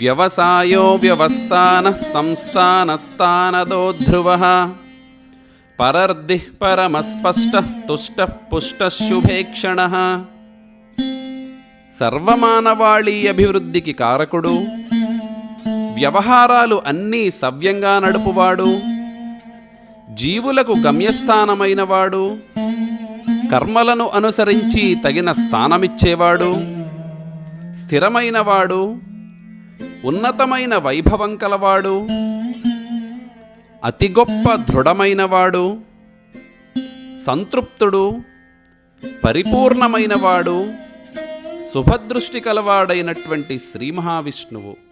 వ్యవసాయో వ్యవస్థాన సంస్థానస్థానదో ధ్రువ. పరర్ది పరమస్పష్ట తుష్ట పుష్ట శుభేక్షణ. సర్వమానవాళీ అభివృద్ధికి కారకుడు వ్యవహారాలు అన్నీ సవ్యంగా నడుపువాడు. జీవులకు గమ్యస్థానమైనవాడు. కర్మలను అనుసరించి తగిన స్థానమిచ్చేవాడు. స్థిరమైనవాడు. ఉన్నతమైన వైభవం కలవాడు. అతి గొప్ప దృఢమైనవాడు. సంతృప్తుడు. పరిపూర్ణమైనవాడు. శుభదృష్టి కలవాడైనటువంటి శ్రీ మహావిష్ణువు.